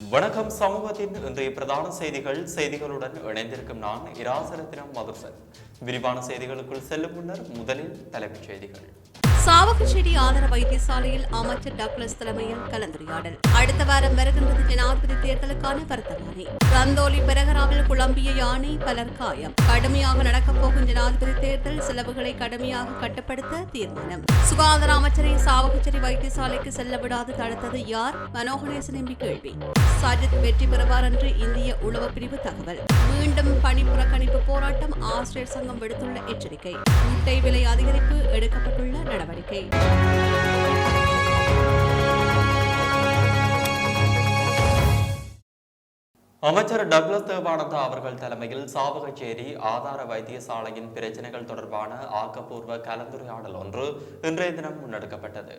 வணக்கம் சமூகத்தின் இன்றைய பிரதான செய்திகள் செய்திகளுடன் இணைந்திருக்கும் நான் இராசரத்தினம் மதுசன். விரிவான செய்திகளுக்குள் செல்லும் முன்னர் முதலில் தலைப்புச் செய்திகள். சாவகச்சேரி ஆதார வைத்தியசாலையில் அமைச்சர் டாக்டர்ஸ் தலைமையில் கலந்துரையாடல். அடுத்த வாரம் வருகின்றது ஜனாதிபதி தேர்தலுக்கான வர்த்தமானி ரந்தோலி பெரகராவில் குழம்பிய யானை பலர் காயம். கடுமையாக நடக்கப் போகும் ஜனாதிபதி தேர்தல் செலவுகளை கடுமையாக கட்டுப்படுத்த தீர்மானம். சுகாதார அமைச்சரை சாவகச்சேரி வைத்தியசாலைக்கு செல்ல விடாது தடுத்தது யார்? மனோகணேசன் எம்பி கேள்வி. சஜித் வெற்றி பெறுவார் என்று இந்திய உளவு பிரிவு தகவல். மீண்டும் பணி புறக்கணிப்பு போராட்டம் ஆசிரியர் சங்கம் விடுத்துள்ள எச்சரிக்கை. முட்டை விலை அதிகரிப்பு எடுக்கப்பட்டுள்ள நடவடிக்கை. அமைச்சர் டக்ளஸ் தேவானந்தா அவர்கள் தலைமையில் சாவகச்சேரி ஆதார வைத்தியசாலையின் பிரச்சனைகள் தொடர்பான ஆக்கப்பூர்வ கலந்துரையாடல் ஒன்று இன்றைய தினம் முன்னெடுக்கப்பட்டது.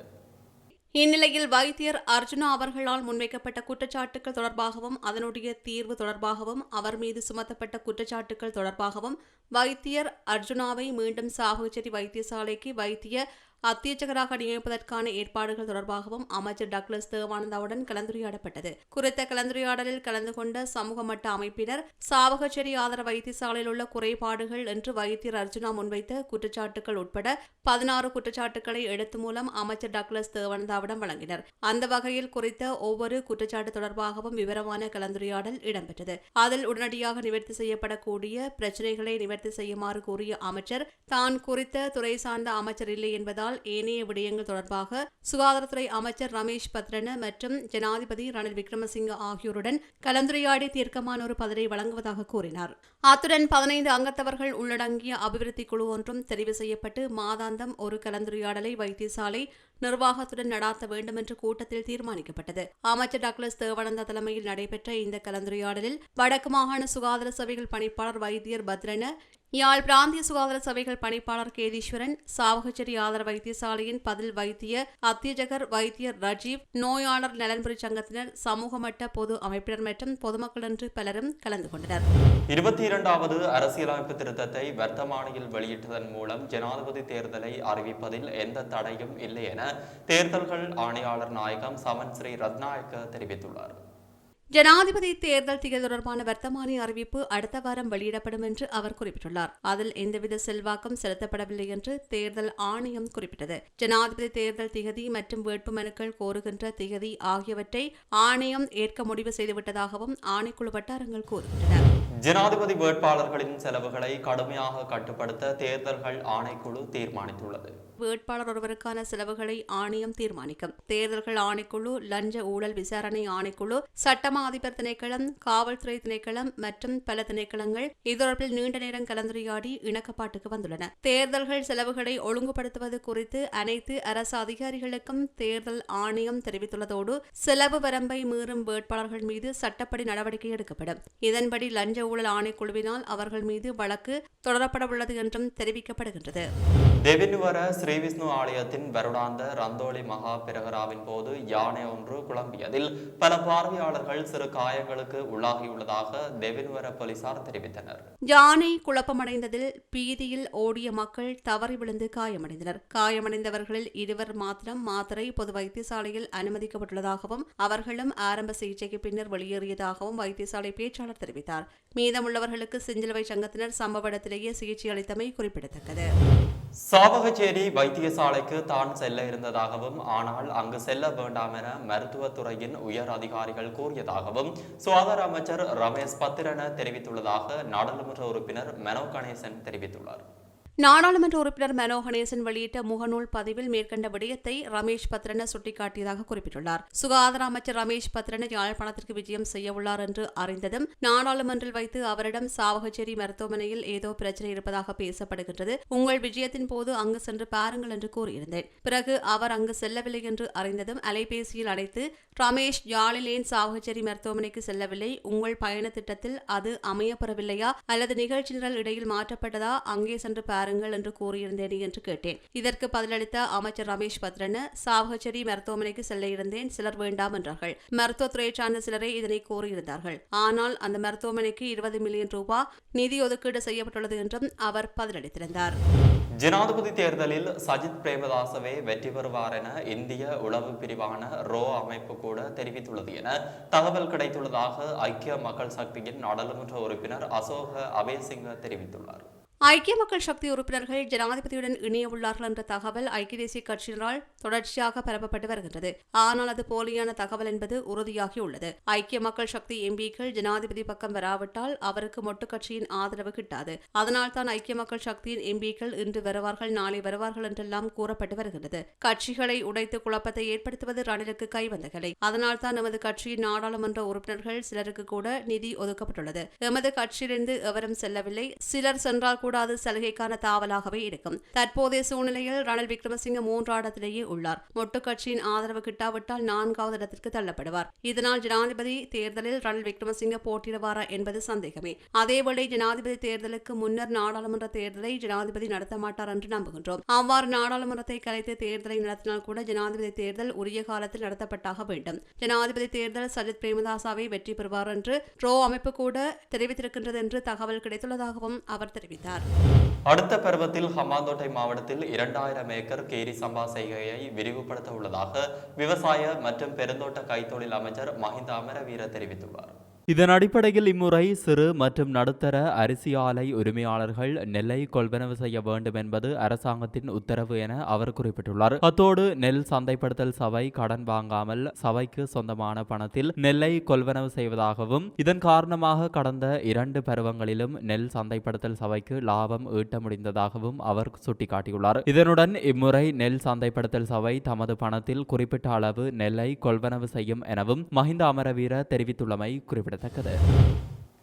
இந்நிலையில் வைத்தியர் அர்ஜுனா அவர்களால் முன்வைக்கப்பட்ட குற்றச்சாட்டுகள் தொடர்பாகவும் அதனுடைய தீர்வு தொடர்பாகவும் அவர் மீது சுமத்தப்பட்ட குற்றச்சாட்டுகள் தொடர்பாகவும் வைத்தியர் அர்ஜுனாவை மீண்டும் சாவகச்சேரி வைத்தியசாலைக்கு வைத்திய அத்தியட்சகராக நியமிப்பதற்கான ஏற்பாடுகள் தொடர்பாகவும் அமைச்சர் டக்ளஸ் தேவானந்தாவுடன் கலந்துரையாடப்பட்டது. குறித்த கலந்துரையாடலில் கலந்து கொண்ட சமூக மட்ட அமைப்பினர் சாவகச்சேரி ஆதர வைத்தியசாலையில் உள்ள குறைபாடுகள் என்று வைத்தியர் அர்ஜுனா முன்வைத்த குற்றச்சாட்டுகள் உட்பட பதினாறு குற்றச்சாட்டுகளை எழுத்து மூலம் அமைச்சர் டக்ளஸ் தேவானந்தாவிடம் வழங்கினர். அந்த வகையில் குறித்த ஒவ்வொரு குற்றச்சாட்டு தொடர்பாகவும் விவரமான கலந்துரையாடல் இடம்பெற்றது. அதில் உடனடியாக நிவர்த்தி செய்யப்படக்கூடிய பிரச்சினைகளை நிவர்த்தி செய்யுமாறு கூறிய அமைச்சர் தான் குறித்த துறை சார்ந்த அமைச்சர் இல்லை என்பதால் ஏனைய விடயங்கள் தொடர்பாக சுகாதாரத்துறை அமைச்சர் ரமேஷ் பத்ரன மற்றும் ஜனாதிபதி ரணில் விக்ரமசிங்க ஆகியோருடன் கலந்துரையாடி தீர்க்கமான ஒரு பதிலை வழங்குவதாக கூறினார். அத்துடன் பதினைந்து அங்கத்தவர்கள் உள்ளடங்கிய அபிவிருத்தி குழு ஒன்றும் தெரிவு செய்யப்பட்டு மாதாந்தம் ஒரு கலந்துரையாடலை வைத்தியசாலை நிர்வாகத்துடன் நடாத்த வேண்டும் என்று கூட்டத்தில் தீர்மானிக்கப்பட்டது. அமைச்சர் டாக்டர்ஸ் தேவானந்தா தலைமையில் நடைபெற்ற இந்த கலந்துரையாடலில் வடக்கு மாகாண சுகாதார சபைகள் பணிப்பாளர் வைத்தியர் பத்ரன யாழ் பிராந்திய சுகாதார சபைகள் பணிப்பாளர் கேதீஸ்வரன் சாவகச்சேரி ஆதார வைத்தியசாலையின் பதில் வைத்திய அத்தியஜகர் வைத்தியர் ரஜீவ் நோயாளர் நலன்புரி சங்கத்தினர் சமூகமட்ட பொது அமைப்பினர் மற்றும் பொதுமக்கள் என்று பலரும் கலந்து கொண்டனர். இருபத்தி இரண்டாவது அரசியலமைப்பு திருத்தத்தை வர்த்தமானியில் வெளியிட்டதன் மூலம் ஜனாதிபதி தேர்தலை அறிவிப்பதில் எந்த தடையும் இல்லை என தேர்தல்கள் ஆணையாளர் நாயகம் சமன் ஸ்ரீ ரத்நாயக்க தெரிவித்துள்ளார். ஜனாதிபதி தேர்தல் திகழ் தொடர்பான வர்த்தமானி அறிவிப்பு அடுத்த வாரம் வெளியிடப்படும் என்று அவர் குறிப்பிட்டுள்ளார். அதில் எந்தவித செல்வாக்கம் செலுத்தப்படவில்லை என்று தேர்தல் ஆணையம் குறிப்பிட்டது. ஜனாதிபதி தேர்தல் திகதி மற்றும் வேட்புமனுக்கள் கோருகின்ற திகதி ஆகியவற்றை ஆணையம் ஏற்க முடிவு செய்துவிட்டதாகவும் ஆணைக்குழு வட்டாரங்கள் கூறுகின்றன. ஜனாதிபதி வேட்பாளர்களின் செலவுகளை கடுமையாக கட்டுப்படுத்த தேர்தல்கள் ஆணைக்குழு தீர்மானித்துள்ளது. வேட்பாளர் ஒருவருக்கான செலவுகளை ஆணையம் தீர்மானிக்கும். தேர்தல்கள் ஆணைக்குழு லஞ்ச ஊழல் விசாரணை ஆணைக்குழு சட்டமா அதிபர் திணைக்களம் காவல்துறை திணைக்களம் மற்றும் பல திணைக்களங்கள் இது நீண்ட நேரம் கலந்துரையாடி இணக்கப்பாட்டுக்கு வந்துள்ளன. தேர்தல்கள் செலவுகளை ஒழுங்குபடுத்துவது குறித்து அனைத்து அரசு அதிகாரிகளுக்கும் தேர்தல் ஆணையம் தெரிவித்துள்ளதோடு செலவு வரம்பை மீறும் வேட்பாளர்கள் மீது சட்டப்படி நடவடிக்கை எடுக்கப்படும். இதன்படி லஞ்ச ஊழல் ஆணைக்குழுவினால் அவர்கள் மீது வழக்கு தொடரப்பட உள்ளது என்றும் தெரிவிக்கப்படுகின்றது. ஸ்ரீ விஷ்ணு ஆலயத்தின் வருடாந்த ரந்தோலி மகா பிரகராவின் போது யானை ஒன்று குழம்பியதில் பல பார்வையாளர்கள் சிறு காயங்களுக்கு உள்ளாகியுள்ளதாக தெவின்வர போலீசார் தெரிவித்தனர். யானை குழப்பமடைந்ததில் பீதியில் ஓடிய மக்கள் தவறி விழுந்து காயமடைந்தனர். காயமடைந்தவர்களில் இருவர் மாத்திரம் மாத்திரை பொது வைத்தியசாலையில் அனுமதிக்கப்பட்டுள்ளதாகவும் அவர்களும் ஆரம்ப சிகிச்சைக்கு பின்னர் வெளியேறியதாகவும் வைத்தியசாலை பேச்சாளர் தெரிவித்தார். மீதமுள்ளவர்களுக்கு செஞ்சிலுவை சங்கத்தினர் சம்பவ இடத்திலேயே சிகிச்சை அளித்தமை குறிப்பிடத்தக்கது. சாவகச்சேரி வைத்தியசாலைக்கு தான் செல்ல இருந்ததாகவும் ஆனால் அங்கு செல்ல வேண்டாம் என மருத்துவத்துறையின் உயர் அதிகாரிகள் கூறியதாகவும் சுகாதார அமைச்சர் ரமேஷ் பத்திரன தெரிவித்துள்ளதாக நாடாளுமன்ற உறுப்பினர் மனோ கணேசன் தெரிவித்துள்ளார். நாடாளுமன்ற உறுப்பினர் மனோ கணேசன் வெளியிட்ட முகநூல் பதிவில் மேற்கண்ட விடயத்தை ரமேஷ் பத்ரன சுட்டிக்காட்டியதாக குறிப்பிட்டுள்ளார். சுகாதார அமைச்சர் ரமேஷ் பத்ரன யாழ்ப்பாணத்திற்கு விஜயம் செய்யவுள்ளார் என்று அறிந்ததும் நாடாளுமன்றில் வைத்து அவரிடம் சாவகச்சேரி மருத்துவமனையில் ஏதோ பிரச்சனை இருப்பதாக பேசப்படுகின்றது. உங்கள் விஜயத்தின் போது அங்கு சென்று பாருங்கள் என்று கூறியிருந்தேன். பிறகு அவர் அங்கு செல்லவில்லை என்று அறிந்ததும் அலைபேசியில் அழைத்து ரமேஷ் யாழிலேன் ஏன் சாவகச்சேரி மருத்துவமனைக்கு செல்லவில்லை? உங்கள் பயண திட்டத்தில் அது அமையப்பெறவில்லையா அல்லது நிகழ்ச்சி நிரல் இடையில் மாற்றப்பட்டதா? அங்கே சென்று பாருங்கள். வாருங்கள் என்று கூறியிருந்தேன் என்று கேட்டேன். இதற்கு பதிலளித்த அமைச்சர் ரமேஷ் பத்ரன் சாவகச்சேரி மருத்துவமனைக்கு செல்ல இருந்தேன் சிலர் வேண்டாம் என்றார்கள். மருத்துவத்துறையை சார்ந்த சிலரே இதனை கூறியிருந்தார்கள். ஆனால் அந்த மருத்துவமனைக்கு இருபது மில்லியன் ரூபாய் நிதி ஒதுக்கீடு செய்யப்பட்டுள்ளது என்றும் அவர் பதிலளித்திருந்தார். ஜனாதிபதி தேர்தலில் சஜித் பிரேமதாசவே வெற்றி பெறுவார் என இந்திய உளவு பிரிவான ரோ அமைப்பு கூட தெரிவித்துள்ளது என தகவல் கிடைத்துள்ளதாக ஐக்கிய மக்கள் சக்தியின் நாடாளுமன்ற உறுப்பினர் அசோக அபயசிங்க தெரிவித்துள்ளார். ஐக்கிய மக்கள் சக்தி உறுப்பினர்கள் ஜனாதிபதியுடன் இணைய உள்ளார்கள் என்ற தகவல் ஐக்கிய தேசிய கட்சியினரால் தொடர்ச்சியாக பரப்பப்பட்டு வருகின்றது. ஆனால் அது போலியான தகவல் என்பது உறுதியாகியுள்ளது. ஐக்கிய மக்கள் சக்தி எம்பிக்கள் ஜனாதிபதி பக்கம் வராவிட்டால் அவருக்கு மொட்டு கட்சியின் ஆதரவு கிட்டாது. அதனால் தான் ஐக்கிய மக்கள் சக்தியின் எம்பிக்கள் இன்று வருவார்கள் நாளை வருவார்கள் என்றெல்லாம் கூறப்பட்டு வருகின்றது. கட்சிகளை உடைத்து குழப்பத்தை ஏற்படுத்துவது ரணிலுக்கு கைவந்தகளை அதனால் தான் எமது கட்சியின் நாடாளுமன்ற உறுப்பினர்கள் சிலருக்கு கூட நிதி ஒதுக்கப்பட்டுள்ளது. எமது கட்சியிலிருந்து எவரும் செல்லவில்லை. சிலர் சென்றால் கூட கூடாது சலுகைக்கான தாவலாகவே இருக்கும். தற்போதைய சூழ்நிலையில் ரணில் விக்ரமசிங்க மூன்றாம் இடத்திலேயே உள்ளார். மொட்டு கட்சியின் ஆதரவு கிட்டாவிட்டால் நான்காவது இடத்திற்கு தள்ளப்படுவார். இதனால் ஜனாதிபதி தேர்தலில் ரணில் விக்ரமசிங்க போட்டியிடுவாரா என்பது சந்தேகமே. அதேவேளை ஜனாதிபதி தேர்தலுக்கு முன்னர் நாடாளுமன்ற தேர்தலை ஜனாதிபதி நடத்த மாட்டார் என்று நம்புகின்றோம். அவ்வாறு நாடாளுமன்றத்தை கலைத்து தேர்தலை நடத்தினால் கூட ஜனாதிபதி தேர்தல் உரிய காலத்தில் நடத்தப்பட்டாக வேண்டும். ஜனாதிபதி தேர்தல் சஜித் பிரேமதாசாவை வெற்றி பெறுவார் என்று ட்ரோ அமைப்பு கூட தெரிவித்திருக்கின்றது என்று தகவல் கிடைத்துள்ளதாகவும் அவர் தெரிவித்தார். அடுத்த பருவத்தில் ஹம்மாந்தோட்டை மாவட்டத்தில் இரண்டாயிரம் ஏக்கர் கேரி சம்பா செய்கையை விரிவுபடுத்த உள்ளதாக விவசாய மற்றும் பெருந்தோட்ட கைத்தொழில் அமைச்சர் மஹிந்த அமரவீர தெரிவித்துள்ளார். இதன் அடிப்படையில் இம்முறை சிறு மற்றும் நடுத்தர அரிசி ஆலை உரிமையாளர்கள் நெல்லை கொள்வனவு செய்ய வேண்டும் என்பது அரசாங்கத்தின் உத்தரவு என அவர் குறிப்பிட்டுள்ளார். அத்தோடு நெல் சந்தைப்படுத்தல் சபை கடன் வாங்காமல் சபைக்கு சொந்தமான பணத்தில் நெல்லை கொள்வனவு செய்வதாகவும் இதன் காரணமாக கடந்த இரண்டு பருவங்களிலும் நெல் சந்தைப்படுத்தல் சபைக்கு லாபம் ஈட்ட முடிந்ததாகவும் அவர் சுட்டிக்காட்டியுள்ளார். இதனுடன் இம்முறை நெல் சந்தைப்படுத்தல் சபை தமது பணத்தில் குறிப்பிட்ட அளவு நெல்லை கொள்வனவு செய்யும் எனவும் மஹிந்த அமரவீர தெரிவித்துள்ளமை குறிப்பிடத்தக்கது.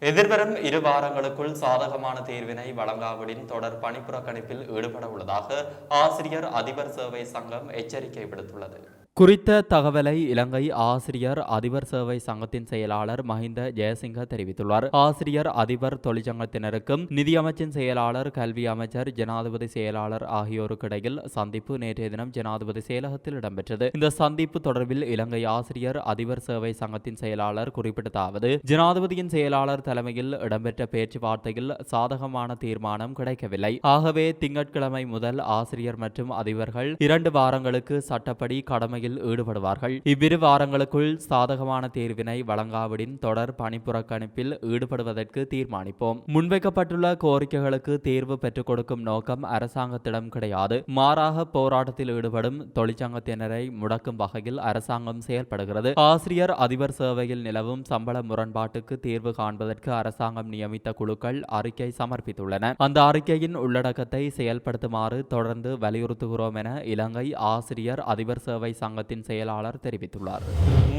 எதிர்வரும் இரு வாரங்களுக்குள் சாதகமான தீர்வினை வழங்காவிடின் தொடர் பணிப்புறக்கணிப்பில் ஈடுபட உள்ளதாக ஆசிரியர் அதிபர் சேவை சங்கம் எச்சரிக்கை விடுத்துள்ளது. குறித்த தகவலை இலங்கை ஆசிரியர் அதிபர் சேவை சங்கத்தின் செயலாளர் மஹிந்த ஜெயசிங்க தெரிவித்துள்ளார். ஆசிரியர் அதிபர் தொழிற்சங்கத்தினருக்கும் நிதியமைச்சின் செயலாளர் கல்வி அமைச்சர் ஜனாதிபதி செயலாளர் ஆகியோருக்கு இடையில் சந்திப்பு நேற்றைய தினம் ஜனாதிபதி செயலகத்தில் இடம்பெற்றது. இந்த சந்திப்பு தொடர்பில் இலங்கை ஆசிரியர் அதிபர் சேவை சங்கத்தின் செயலாளர் குறிப்பிட்டதாவது ஜனாதிபதியின் செயலாளர் தலைமையில் இடம்பெற்ற பேச்சுவார்த்தையில் சாதகமான தீர்மானம் கிடைக்கவில்லை. ஆகவே திங்கட்கிழமை முதல் ஆசிரியர் மற்றும் அதிபர்கள் இரண்டு வாரங்களுக்கு சட்டப்படி கடமையில் ஈடுபடுவார்கள். இவ்விரு வாரங்களுக்குள் சாதகமான தீர்வினை வழங்காவிடின் தொடர் பணிப்புறக்கணிப்பில் ஈடுபடுவதற்கு தீர்மானிப்போம். முன்வைக்கப்பட்டுள்ள கோரிக்கைகளுக்கு தீர்வு பெற்றுக் கொடுக்கும் நோக்கம் அரசாங்கத்திடம் கிடையாது. மாறாக போராட்டத்தில் ஈடுபடும் தொழிற்சங்கத்தினரை முடக்கும் வகையில் அரசாங்கம் செயல்படுகிறது. ஆசிரியர் அதிபர் சேவையில் நிலவும் சம்பள முரண்பாட்டுக்கு தீர்வு காண்பதற்கு அரசாங்கம் நியமித்த குழுக்கள் அறிக்கை சமர்ப்பித்துள்ளன. அந்த அறிக்கையின் உள்ளடக்கத்தை செயல்படுத்துமாறு தொடர்ந்து வலியுறுத்துகிறோம் என இலங்கை ஆசிரியர் அதிபர் சேவை சங்க சங்கத்தின் செயலாளர் தெரிவித்துள்ளார்.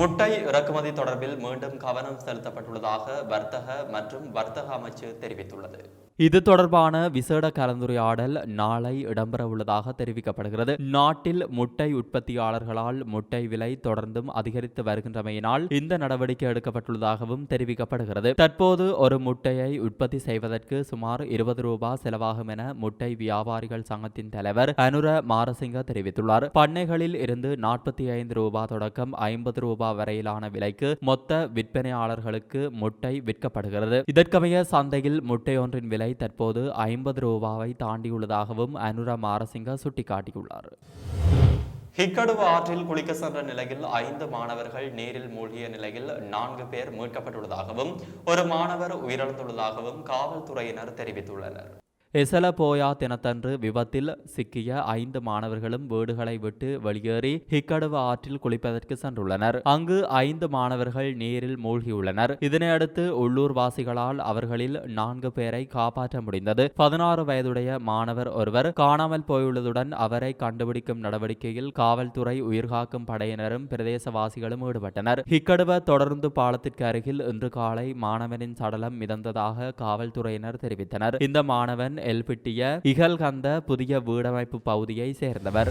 முட்டை இறக்குமதி தொடர்பில் மீண்டும் கவனம் செலுத்தப்பட்டுள்ளதாக வர்த்தக மற்றும் வர்த்தக அமைச்சு தெரிவித்துள்ளது. இது தொடர்பான விசேட கலந்துரையாடல் நாளை இடம்பெற உள்ளதாக தெரிவிக்கப்படுகிறது. நாட்டில் முட்டை உற்பத்தியாளர்களால் முட்டை விலை தொடர்ந்தும் அதிகரித்து வருகின்றமையினால் இந்த நடவடிக்கை எடுக்கப்பட்டுள்ளதாகவும் தெரிவிக்கப்படுகிறது. தற்போது ஒரு முட்டையை உற்பத்தி செய்வதற்கு சுமார் இருபது ரூபாய் செலவாகும் என முட்டை வியாபாரிகள் சங்கத்தின் தலைவர் அனுர மாரசிங்க தெரிவித்துள்ளார். பண்ணைகளில் இருந்து நாற்பத்தி ஐந்து ரூபாய் தொடக்கம் ஐம்பது ரூபாய் வரையிலான விலைக்கு மொத்த விற்பனையாளர்களுக்கு முட்டை விற்கப்படுகிறது. இதற்கமைய சந்தையில் முட்டை ஒன்றின் விலை தற்போது ஐம்பது ரூபாவை தாண்டியுள்ளதாகவும் அனுர மாரசிங்க சுட்டிக்காட்டியுள்ளார். ஹிக்கடுவு ஆற்றில் குளிக்க சென்ற நிலையில் ஐந்து மாணவர்கள் நீரில் மூழ்கிய நிலையில் நான்கு பேர் மீட்கப்பட்டுள்ளதாகவும் ஒரு மாணவர் உயிரிழந்துள்ளதாகவும் காவல்துறையினர் தெரிவித்துள்ளனர். எசலபோயா தினத்தன்று விபத்தில் சிக்கிய ஐந்து மாணவர்களும் வீடுகளை விட்டு வெளியேறி ஹிக்கடுவ ஆற்றில் குளிப்பதற்கு சென்றுள்ளனர். அங்கு ஐந்து மாணவர்கள் நீரில் மூழ்கியுள்ளனர். இதனையடுத்து உள்ளூர் வாசிகளால் அவர்களில் நான்கு பேரை காப்பாற்ற முடிந்தது. பதினாறு வயதுடைய மாணவர் ஒருவர் காணாமல் போயுள்ளதுடன் அவரை கண்டுபிடிக்கும் நடவடிக்கையில் காவல்துறை உயிர்காக்கும் படையினரும் பிரதேசவாசிகளும் ஈடுபட்டனர். ஹிக்கடுவ தொடர்ந்து பாலத்திற்கு அருகில் இன்று காலை மாணவனின் சடலம் மிதந்ததாக காவல்துறையினர் தெரிவித்தனர். இந்த மாணவன் எல்பிட்டிய இகல்கந்த புதிய வீடமைப்பு பகுதியை சேர்ந்தவர்.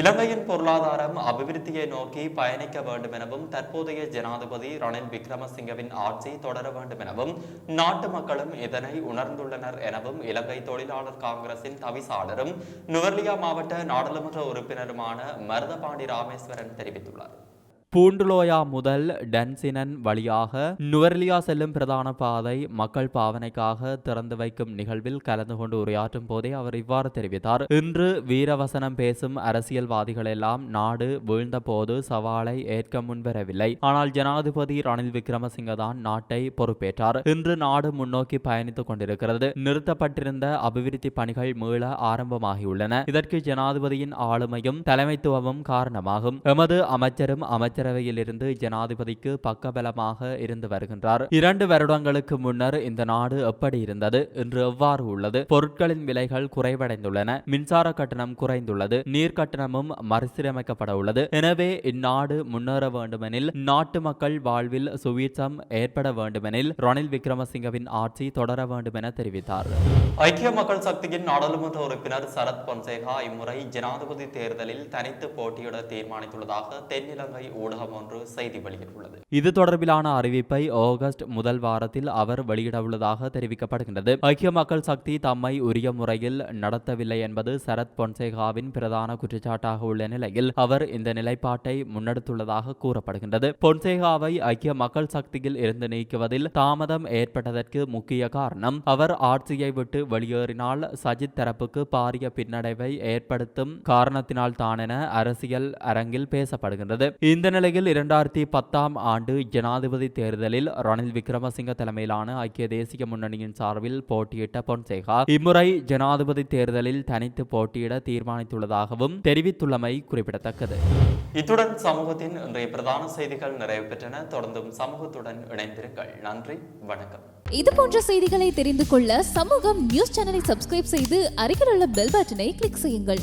இலங்கையின் பொருளாதாரம் அபிவிருத்தியை நோக்கி பயணிக்க வேண்டும் எனவும் தற்போதைய ஜனாதிபதி ரணில் விக்ரமசிங்கவின் ஆட்சி தொடர வேண்டும் எனவும் நாட்டு மக்களும் இதனை உணர்ந்துள்ளனர் எனவும் இலங்கை தொழிலாளர் காங்கிரசின் தவிசாளரும் நுவர்லியா மாவட்ட நாடாளுமன்ற உறுப்பினருமான மருதபாண்டி ராமேஸ்வரன் தெரிவித்துள்ளார். பூண்டுலோயா முதல் டன்சினன் வழியாக நுவர்லியா செல்லும் பிரதான பாதை மக்கள் பாவனைக்காக திறந்து வைக்கும் நிகழ்வில் கலந்து கொண்டு உரையாற்றும் போதே அவர் இவ்வாறு தெரிவித்தார். இன்று வீரவசனம் பேசும் அரசியல்வாதிகள் எல்லாம் நாடு வீழ்ந்த போது சவாலை ஏற்க முன்வரவில்லை. ஆனால் ஜனாதிபதி ரணில் விக்ரமசிங்க தான் நாட்டை பொறுப்பேற்றார். இன்று நாடு முன்னோக்கி பயணித்துக் கொண்டிருக்கிறது. நிறுத்தப்பட்டிருந்த அபிவிருத்தி பணிகள் மீள ஆரம்பமாகியுள்ளன. இதற்கு ஜனாதிபதியின் ஆளுமையும் தலைமைத்துவமும் காரணமாகும். எமது அமைச்சரும் அமைச்சரவையிலிருந்து ஜனாதிபதிக்கு பக்கபலமாக இருந்து வருகின்றார். இரண்டு வருடங்களுக்கு முன்னர் இந்த நாடு எப்படி இருந்தது? இன்று எவ்வாறு உள்ளது? பொருட்களின் விலைகள் குறைவடைந்துள்ளன. மின்சார கட்டணம் குறைந்துள்ளது. நீர் கட்டணமும் மறுசீரமைக்கப்பட உள்ளது. எனவே இந்நாடு முன்னேற வேண்டுமெனில் நாட்டு மக்கள் வாழ்வில் சுவீட்சம் ஏற்பட வேண்டுமெனில் ரணில் விக்ரமசிங்கவின் ஆட்சி தொடர வேண்டும் என தெரிவித்தார். ஐக்கிய மக்கள் சக்தியின் நாடாளுமன்ற உறுப்பினர் சரத் பொன்சேகா இம்முறை ஜனாதிபதி தேர்தலில் தனித்து போட்டியிட தீர்மானித்துள்ளதாக தென்னிலங்கை ஊடக ஊடகம் ஒன்று செய்தி வெளியிட்டுள்ளது. இது தொடர்பிலான அறிவிப்பை ஆகஸ்ட் முதல் வாரத்தில் அவர் வெளியிடவுள்ளதாக தெரிவிக்கப்படுகின்றது. ஐக்கிய மக்கள் சக்தி தம்மை உரிய முறையில் நடத்தவில்லை என்பது சரத் பொன்சேகாவின் பிரதான குற்றச்சாட்டாக உள்ள நிலையில் அவர் இந்த நிலைப்பாட்டை முன்னெடுத்துள்ளதாக கூறப்படுகின்றது. பொன்சேகாவை ஐக்கிய மக்கள் சக்தியில் இருந்து நீக்குவதில் தாமதம் ஏற்பட்டதற்கு முக்கிய காரணம் அவர் ஆட்சியை விட்டு வெளியேறினால் சஜித் தரப்புக்கு பாரிய பின்னடைவை ஏற்படுத்தும் காரணத்தினால் தானென அரசியல் அரங்கில் பேசப்படுகின்றது. இந்த நிலையில் இரண்டாயிரத்தி பத்தாம் ஆண்டு ஜனாதிபதி தேர்தலில் ரணில் விக்ரமசிங்க தலைமையிலான ஐக்கிய தேசிய முன்னணியின் சார்பில் போட்டியிட்ட பொன்சேகா இம்முறை ஜனாதிபதி தேர்தலில் தனித்து போட்டியிட தீர்மானித்துள்ளதாகவும் தெரிவித்துள்ளமை குறிப்பிடத்தக்கது. இத்துடன் சமூகத்தின் இன்றைய பிரதான செய்திகள் நிறைவு பெற்றன. தொடர்ந்தும் சமூகத்துடன் இணைந்திருங்கள். நன்றி. வணக்கம். இது போன்ற செய்திகளை தெரிந்து கொள்ள சமூகம் நியூஸ் சேனலை சப்ஸ்கிரைப் செய்து அருகில் உள்ள பெல் பட்டனை கிளிக் செய்யுங்கள்.